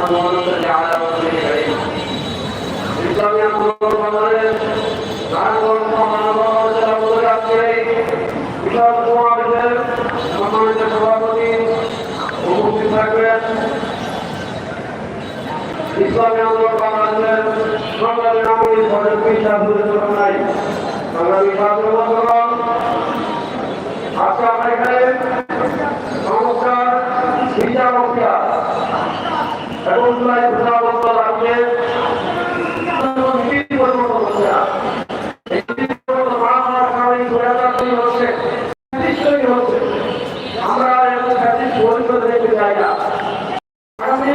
اللهم صل على رسول الكريم ইসলামী আন্দোলন বাংলাদেশ নারায়ণগঞ্জ মহানগর জেলা উপজাতির বিশাল সমাবেশের সম্মানিত সভাপতি উপস্থিত থাকবেন ইসলামী আন্দোলন বাংলাদেশের সংগ্রামী নাগরিক ভোটের পিতা ঘুরে নাই সংগ্রামী ছাত্র বন্ধুগণ আজকে আমরা এখানে সংস্কার শিক্ষা মক্কা এবং হচ্ছে। তৈরি হচ্ছে। আমরা এমন জায়গা আগামী